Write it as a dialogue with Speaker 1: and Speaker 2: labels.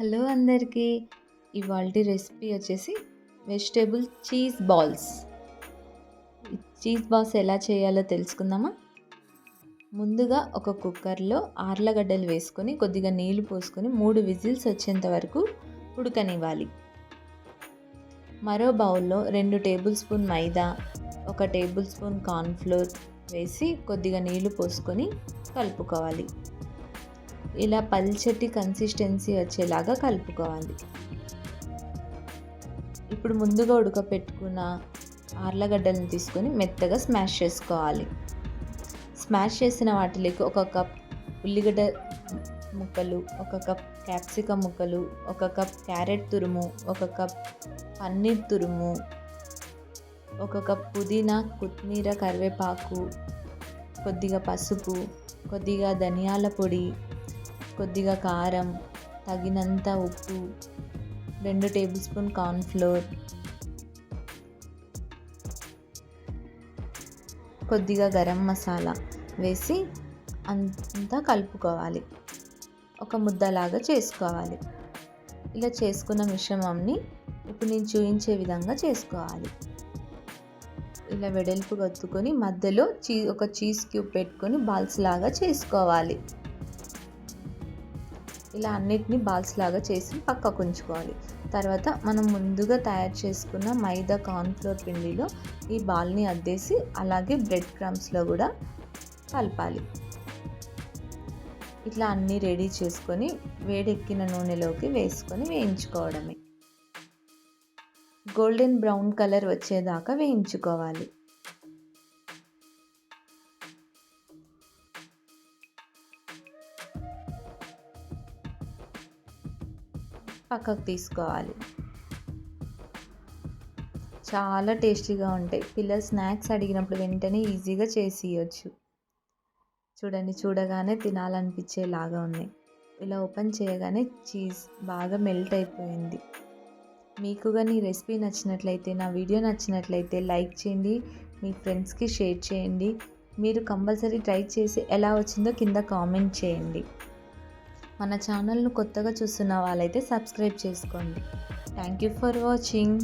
Speaker 1: Hello అందరికీ. ఇవాళ recipe వచ్చేసి vegetable cheese balls. Cheese balls ఎలా చేయాలో తెలుసుకుందామా? ముందుగా ఒక కుక్కర్లో ఆర్లగడ్డలు వేసుకొని కొద్దిగా నీళ్ళు పోసుకొని మూడు విజిల్స్ వచ్చేంత వరకు ఉడకనివ్వాలి. మరో బౌల్లో రెండు టేబుల్ స్పూన్ మైదా ఒక టేబుల్ స్పూన్ కార్న్ఫ్లోర్ వేసి కొద్దిగా నీళ్ళు పోసుకొని కలుపుకోవాలి. ఇలా పల్చటి కన్సిస్టెన్సీ వచ్చేలాగా కలుపుకోవాలి. ఇప్పుడు ముందుగా ఉడకపెట్టుకున్న ఆర్లగడ్డలను తీసుకొని మెత్తగా స్మాష్ చేసుకోవాలి. స్మాష్ చేసిన వాటిలోకి ఒక కప్ ఉల్లిగడ్డ ముక్కలు ఒక కప్ క్యాప్సికమ్ ముక్కలు ఒక కప్ క్యారెట్ తురుము ఒక కప్ పన్నీర్ తురుము ఒక కప్ పుదీనా కొత్తిమీర కరివేపాకు కొద్దిగా పసుపు కొద్దిగా ధనియాల పొడి కొద్దిగా కారం తగినంత ఉప్పు రెండు టేబుల్ స్పూన్ కార్న్ఫ్లోర్ కొద్దిగా గరం మసాలా వేసి అంతా కలుపుకోవాలి. ఒక ముద్దలాగా చేసుకోవాలి. ఇలా చేసుకున్న మిశ్రమంని ఇప్పుడు నేను చూపించే విధంగా చేసుకోవాలి. ఇలా వెడల్పు కత్తుకొని మధ్యలో చీ ఒక చీజ్ క్యూబ్ పెట్టుకొని బాల్స్ లాగా చేసుకోవాలి. ఇలా అన్నిటినీ బాల్స్ లాగా చేసి పక్కకు ఉంచుకోవాలి. తర్వాత మనం ముందుగా తయారు చేసుకున్న మైదా కార్న్ఫ్లోర్ పిండిలో ఈ బాల్ని అద్దేసి అలాగే బ్రెడ్ క్రమ్స్లో కూడా కలపాలి. ఇట్లా అన్నీ రెడీ చేసుకొని వేడెక్కిన నూనెలోకి వేసుకొని వేయించుకోవడమే. గోల్డెన్ బ్రౌన్ కలర్ వచ్చేదాకా వేయించుకోవాలి. పక్కకు తీసుకోవాలి. చాలా టేస్టీగా ఉంటాయి. పిల్లలు స్నాక్స్ అడిగినప్పుడు వెంటనే ఈజీగా చేసి ఇవ్వచ్చు చూడండి చూడగానే తినాలనిపించేలాగా ఉన్నాయి. ఇలా ఓపెన్ చేయగానే చీజ్ బాగా మెల్ట్ అయిపోయింది. మీకు కానీ ఈ రెసిపీ నచ్చినట్లయితే నా వీడియో నచ్చినట్లయితే లైక్ చేయండి మీ ఫ్రెండ్స్కి షేర్ చేయండి. మీరు కంపల్సరీ ట్రై చేసి ఎలా వచ్చిందో కింద కామెంట్ చేయండి. మన ఛానల్ను కొత్తగా చూస్తున్న వాళ్ళైతే సబ్స్క్రైబ్ చేసుకోండి. Thank you for watching